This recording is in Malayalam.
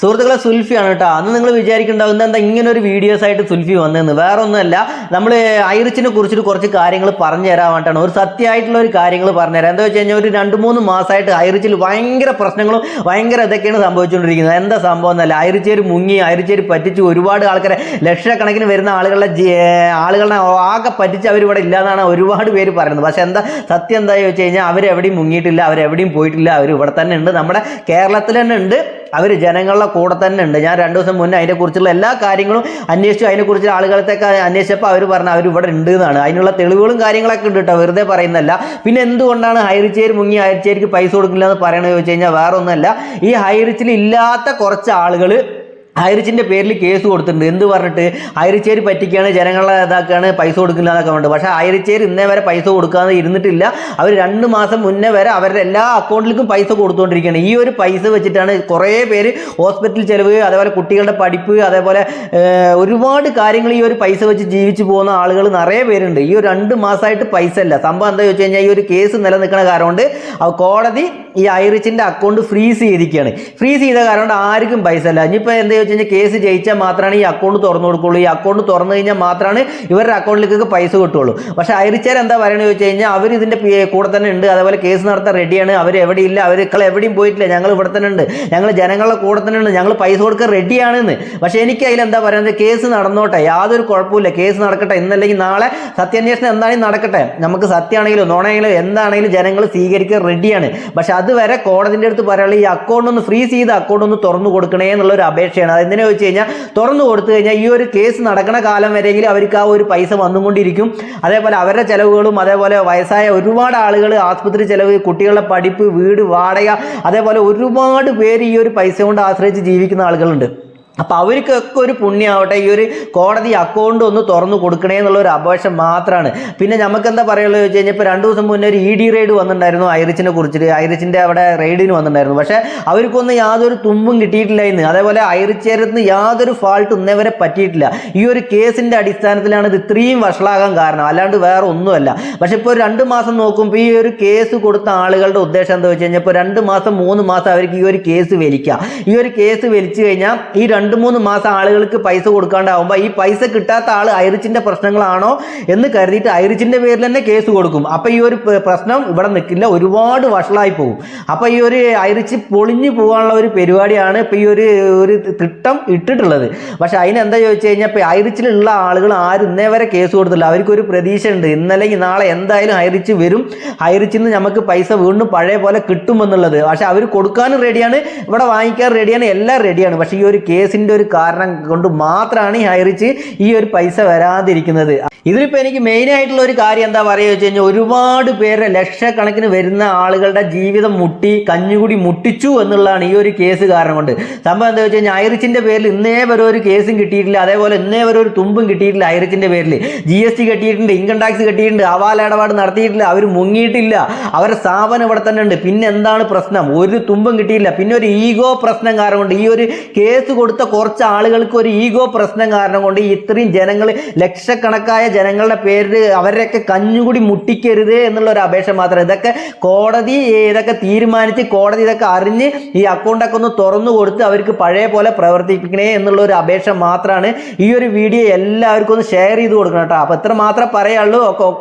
സുഹൃത്തുക്കളെ സുൽഫിയാണ് കേട്ടോ. അന്ന് നിങ്ങൾ വിചാരിക്കുന്നുണ്ടാവും എന്താ ഇങ്ങനെ ഒരു വീഡിയോസ് ആയിട്ട് സുൽഫി വന്നതെന്ന് വേറെ ഒന്നുമല്ല നമ്മൾ ഐറിച്ചിനെ കുറിച്ചിട്ട് കുറച്ച് കാര്യങ്ങൾ പറഞ്ഞു തരാൻ വേണ്ടിയിട്ടാണ്. ഒരു സത്യമായിട്ടുള്ള ഒരു കാര്യങ്ങൾ പറഞ്ഞുതരാം. എന്താ വെച്ച് കഴിഞ്ഞാൽ ഒരു രണ്ട് മൂന്ന് മാസമായിട്ട് ഐറിച്ചിൽ ഭയങ്കര പ്രശ്നങ്ങളും ഭയങ്കര ഇതൊക്കെയാണ് സംഭവിച്ചുകൊണ്ടിരിക്കുന്നത്. എന്താ സംഭവം എന്നല്ല ഐറിച്ചേര് മുങ്ങി ഐറിച്ചേരി പറ്റിച്ച് ഒരുപാട് ആൾക്കാരെ ലക്ഷക്കണക്കിന് വരുന്ന ആളുകളുടെ ആളുകളെ ആകെ പറ്റിച്ച് അവരിവിടെ ഇല്ലാന്നാണ് ഒരുപാട് പേര് പറയുന്നത്. പക്ഷേ എന്താ സത്യം എന്താ ചോദിച്ചു കഴിഞ്ഞാൽ അവരെവിടെയും മുങ്ങിയിട്ടില്ല അവരെവിടെയും പോയിട്ടില്ല അവർ ഇവിടെ തന്നെ ഉണ്ട്. നമ്മുടെ കേരളത്തിൽ തന്നെ ഉണ്ട്. അവർ ജനങ്ങളുടെ കൂടെ തന്നെ ഉണ്ട്. ഞാൻ രണ്ട് ദിവസം മുന്നേ അതിനെക്കുറിച്ചുള്ള എല്ലാ കാര്യങ്ങളും അന്വേഷിച്ചു. അതിനെക്കുറിച്ചുള്ള ആളുകളത്തൊക്കെ അന്വേഷിച്ചപ്പോൾ അവർ പറഞ്ഞു അവർ ഇവിടെ ഉണ്ട് എന്നാണ്. അതിനുള്ള തെളിവുകളും കാര്യങ്ങളൊക്കെ ഉണ്ട് കേട്ടോ വെറുതെ പറയുന്നല്ല പിന്നെ എന്തുകൊണ്ടാണ് ഹൈറിച്ചേരി മുങ്ങി ഹൈറിച്ചേരിക്ക് പൈസ കൊടുക്കില്ല എന്ന് പറയണമെന്ന് ചോദിച്ചു കഴിഞ്ഞാൽ വേറെ ഒന്നുമല്ല ഈ ഹൈറിച്ചിൽ ഇല്ലാത്ത കുറച്ച് ആളുകൾ ഹൈറിച്ചിന്റെ പേരിൽ കേസ് കൊടുത്തിട്ടുണ്ട്. എന്ത് പറഞ്ഞിട്ട്? ഹൈറിച്ചേരി പറ്റിക്കുകയാണ് ജനങ്ങളെ ഇതാക്കുകയാണ് പൈസ കൊടുക്കില്ല എന്നൊക്കെ പറഞ്ഞിട്ട്. പക്ഷേ ഹൈറിച്ചേരി ഇന്നേ വരെ പൈസ കൊടുക്കാതെ ഇരുന്നിട്ടില്ല. അവർ രണ്ട് മാസം മുന്നേ വരെ അവരുടെ എല്ലാ അക്കൗണ്ടിലേക്കും പൈസ കൊടുത്തുകൊണ്ടിരിക്കുകയാണ്. ഈ ഒരു പൈസ വെച്ചിട്ടാണ് കുറേ പേര് ഹോസ്പിറ്റൽ ചെലവ് അതേപോലെ കുട്ടികളുടെ പഠിപ്പ് അതേപോലെ ഒരുപാട് കാര്യങ്ങൾ ഈ ഒരു പൈസ വെച്ച് ജീവിച്ചു പോകുന്ന ആളുകൾ നിറയെ പേരുണ്ട്. ഈ ഒരു രണ്ട് മാസമായിട്ട് പൈസ ഇല്ല. സംഭവം എന്താ ചോദിച്ചു കഴിഞ്ഞാൽ ഈ ഒരു കേസ് നിലനിൽക്കുന്ന കാരണം കൊണ്ട് കോടതി ഈ ഐറിച്ചിന്റെ അക്കൗണ്ട് ഫ്രീസ് ചെയ്തിരിക്കുകയാണ്. ഫ്രീസ് ചെയ്ത കാരണം ആർക്കും പൈസ ഇല്ല. ഇനിയിപ്പോൾ എന്താ വെച്ച് കഴിഞ്ഞാൽ കേസ് ജയിച്ചാൽ മാത്രമാണ് ഈ അക്കൗണ്ട് തുറന്നു കൊടുക്കുള്ളൂ. ഈ അക്കൗണ്ട് തുറന്നു കഴിഞ്ഞാൽ മാത്രമാണ് ഇവരുടെ അക്കൗണ്ടിലേക്ക് പൈസ കിട്ടുള്ളൂ പക്ഷേ ഐറിച്ചാർ എന്താ പറയുന്നത് ചോദിച്ചു കഴിഞ്ഞാൽ അവർ ഇതിന്റെ കൂടെ തന്നെ ഉണ്ട്. അതേപോലെ കേസ് നടത്താൻ റെഡിയാണ് അവർ എവിടെയില്ല. അവർ എവിടെയും പോയിട്ടില്ല. ഞങ്ങൾ ഇവിടെ തന്നെ ഉണ്ട്. ഞങ്ങൾ ജനങ്ങളുടെ കൂടെ തന്നെ ഉണ്ട്. ഞങ്ങൾ പൈസ കൊടുക്കാൻ റെഡിയാണെന്ന് പക്ഷേ എനിക്ക് അതിൽ എന്താ പറയുന്നത് കേസ് നടന്നോട്ടെ. യാതൊരു കുഴപ്പമില്ല കേസ് നടക്കട്ടെ. ഇന്നല്ലെങ്കിൽ നാളെ സത്യാന്വേഷണം എന്താണെങ്കിലും നടക്കട്ടെ. നമുക്ക് സത്യമാണെങ്കിലും നോണാണെങ്കിലും എന്താണെങ്കിലും ജനങ്ങൾ സ്വീകരിക്കാൻ റെഡിയാണ് പക്ഷേ അതുവരെ കോടതിന്റെ അടുത്ത് പറയാനുള്ള ഈ അക്കൗണ്ട് ഒന്ന് ഫ്രീസ് ചെയ്ത് അക്കൗണ്ട് ഒന്ന് തുറന്നു കൊടുക്കണേ എന്നുള്ള ഒരു അപേക്ഷയാണ്. അത് എന്തിനാ വെച്ച് കഴിഞ്ഞാൽ തുറന്നു കൊടുത്തു കഴിഞ്ഞാൽ ഈ ഒരു കേസ് നടക്കുന്ന കാലം വരെയെങ്കിലും അവർക്ക് ആ ഒരു പൈസ വന്നുകൊണ്ടിരിക്കും. അതേപോലെ അവരുടെ ചിലവുകളും അതേപോലെ വയസ്സായ ഒരുപാട് ആളുകൾ ആസ്പത്രി ചിലവ് കുട്ടികളുടെ പഠിപ്പ് വീട് വാടക അതേപോലെ ഒരുപാട് പേര് ഈ ഒരു പൈസ കൊണ്ട് ആശ്രയിച്ച് ജീവിക്കുന്ന ആളുകളുണ്ട്. അപ്പോൾ അവർക്കൊക്കെ ഒരു പുണ്യമാവട്ടെ ഈ ഒരു കോടതി അക്കൗണ്ട് ഒന്ന് തുറന്നു കൊടുക്കണേ എന്നുള്ള ഒരു അപേക്ഷ മാത്രമാണ് പിന്നെ നമുക്ക് എന്താ പറയുള്ളത് ചോദിച്ചു കഴിഞ്ഞാൽ ഇപ്പോൾ രണ്ട് ദിവസം മുന്നേ ഒരു ഇ ഡി റെയ്ഡ് വന്നിട്ടുണ്ടായിരുന്നു ഐറിച്ചിനെ കുറിച്ചിട്ട്. ഐറിച്ചിന്റെ അവിടെ റെയ്ഡിന് വന്നിട്ടുണ്ടായിരുന്നു. പക്ഷേ അവർക്കൊന്നും യാതൊരു തുമ്പും കിട്ടിയിട്ടില്ല എന്ന് അതേപോലെ ഐറിച്ചേരത്തിന് യാതൊരു ഫാൾട്ട് ഇന്നേവരെ പറ്റിയിട്ടില്ല. ഈ ഒരു കേസിന്റെ അടിസ്ഥാനത്തിലാണ് ഇത് ഇത്രയും വഷളാകാൻ കാരണം. അല്ലാണ്ട് വേറെ ഒന്നുമല്ല. പക്ഷേ ഇപ്പോൾ രണ്ട് മാസം നോക്കുമ്പോൾ ഈ ഒരു കേസ് കൊടുത്ത ആളുകളുടെ ഉദ്ദേശം എന്താ വെച്ച് കഴിഞ്ഞാൽ ഇപ്പോൾ രണ്ട് മാസം മൂന്ന് മാസം അവർക്ക് ഈ ഒരു കേസ് വലിക്കുക ഈ ഒരു കേസ് വലിച്ചു കഴിഞ്ഞാൽ ഈ രണ്ട് മൂന്ന് മാസം ആളുകൾക്ക് പൈസ കൊടുക്കാണ്ടാവുമ്പോൾ ഈ പൈസ കിട്ടാത്ത ആൾ ഐറിച്ചിന്റെ പ്രശ്നങ്ങളാണോ എന്ന് കരുതിയിട്ട് ഐറിച്ചിന്റെ പേരിൽ തന്നെ കേസ് കൊടുക്കും. അപ്പോൾ ഈ ഒരു പ്രശ്നം ഇവിടെ നിൽക്കില്ല. ഒരുപാട് വഷളായി പോകും. അപ്പോൾ ഈ ഒരു ഐറിച്ച് പൊളിഞ്ഞു പോകാനുള്ള ഒരു പരിപാടിയാണ് ഇപ്പോൾ ഈ ഒരു ഒരു തിട്ടം ഇട്ടിട്ടുള്ളത്. പക്ഷേ അതിനെന്താ ചോദിച്ചു കഴിഞ്ഞാൽ ഇപ്പോൾ ഐറിച്ചിലുള്ള ആളുകൾ ആരും ഇന്നേ വരെ കേസ് കൊടുത്തില്ല അവർക്കൊരു പ്രതീക്ഷ ഉണ്ട് ഇന്നല്ലെങ്കിൽ നാളെ എന്തായാലും ഹൈറിച്ച് വരും. ഹൈറിച്ചിൽ നിന്ന് നമുക്ക് പൈസ വീണ്ടും പഴയ പോലെ കിട്ടുമെന്നുള്ളത്. പക്ഷേ അവർ കൊടുക്കാനും റെഡിയാണ് ഇവിടെ വാങ്ങിക്കാൻ റെഡിയാണ് എല്ലാം റെഡിയാണ് പക്ഷേ ഈ ഒരു കേസിന്റെ ഒരു കാരണം കൊണ്ട് മാത്രമാണ് ഈ ഹൈറിച്ച് ഈ ഒരു പൈസ വരാതിരിക്കുന്നത്. ഇതിലിപ്പോൾ എനിക്ക് മെയിൻ ആയിട്ടുള്ള ഒരു കാര്യം എന്താ പറയുക വെച്ച് കഴിഞ്ഞാൽ ഒരുപാട് പേരെ ലക്ഷക്കണക്കിന് വരുന്ന ആളുകളുടെ ജീവിതം മുട്ടി കഞ്ഞുകൂടി മുട്ടിച്ചു എന്നുള്ളതാണ് ഈ ഒരു കേസ് കാരണം കൊണ്ട്. സംഭവം എന്താ വെച്ച് കഴിഞ്ഞാൽ ഐറിച്ചിന്റെ പേരിൽ ഇന്നേ വരെ ഒരു കേസും കിട്ടിയിട്ടില്ല. അതേപോലെ ഇന്നേ വരെ ഒരു തുമ്പും കിട്ടിയിട്ടില്ല ഐറിച്ചിന്റെ പേരിൽ. ജി എസ് ടി കെട്ടിയിട്ടുണ്ട് ഇൻകം ടാക്സ് കെട്ടിയിട്ടുണ്ട് അവാല ഇടപാട് നടത്തിയിട്ടില്ല അവർ മുങ്ങിയിട്ടില്ല അവരുടെ സ്ഥാപനം ഇവിടെ തന്നെ ഉണ്ട്. പിന്നെ എന്താണ് പ്രശ്നം? ഒരു തുമ്പും കിട്ടിയില്ല. പിന്നെ ഒരു ഈഗോ പ്രശ്നം കാരണം കൊണ്ട് ഈ ഒരു കേസ് കൊടുത്ത കുറച്ച് ആളുകൾക്ക് ഒരു ഈഗോ പ്രശ്നം കാരണം കൊണ്ട് ഇത്രയും ജനങ്ങൾ ലക്ഷക്കണക്കായ ജനങ്ങളുടെ പേരിൽ അവരുടെയൊക്കെ കഞ്ഞുകൂടി മുട്ടിക്കരുത് എന്നുള്ള ഒരു അപേക്ഷ മാത്രം. ഇതൊക്കെ കോടതി ഇതൊക്കെ തീരുമാനിച്ച് കോടതി ഇതൊക്കെ അറിഞ്ഞ് ഈ അക്കൗണ്ടൊക്കെ ഒന്ന് തുറന്നു കൊടുത്ത് അവർക്ക് പഴയ പോലെ പ്രവർത്തിപ്പിക്കണേ എന്നുള്ള ഒരു അപേക്ഷ മാത്രമാണ് ഈ ഒരു വീഡിയോ എല്ലാവർക്കും ഒന്ന് ഷെയർ ചെയ്ത് കൊടുക്കണം കേട്ടോ. അപ്പോൾ ഇത്ര മാത്രമേ പറയുള്ളൂ. Okay okay